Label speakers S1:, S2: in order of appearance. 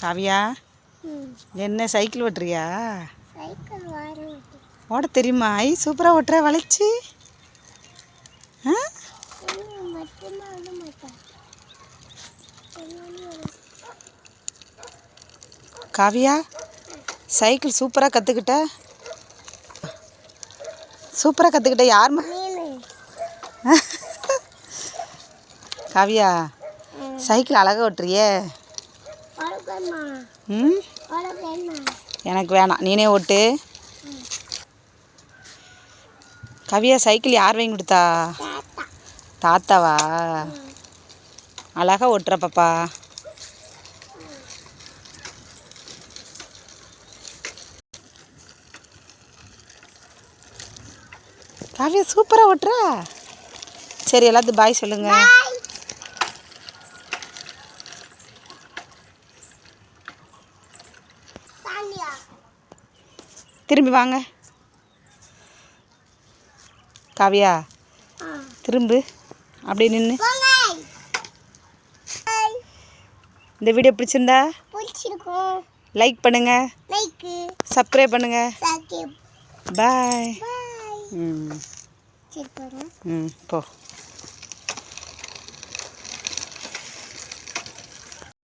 S1: காவியா என்ன சைக்கிள் ஓட்டுறியா? ஓட தெரியுமா? ஐ சூப்பராக ஓட்டுற வளைச்சு காவியா சைக்கிள் சூப்பராக கற்றுக்கிட்ட சூப்பராக கற்றுக்கிட்ட யார் ம-
S2: மீன்
S1: காவியா சைக்கிள் அழகாக ஓட்டுறியே. ம்? எனக்கு வேணாம். நீனே ஓட்டு. கவியா சைக்கிள் யார் வாங்கி கொடுத்தா?
S2: தாத்தா.
S1: தாத்தாவா? அழகா ஓட்டுற பாப்பா காவியா சூப்பராக ஓட்டுற. சரி எல்லாத்துக்கும் பாய் சொல்லுங்க. திரும்பி வாங்க. காவியா திரும்பு. அப்படியே நின்று இந்த வீடியோ பிடிச்சிருந்தா லைக் பண்ணுங்கள்
S2: லைக்கு
S1: சப்ஸ்கிரைப்
S2: சப்ஸ்கிரைப்
S1: பாய் ம். ம் போ.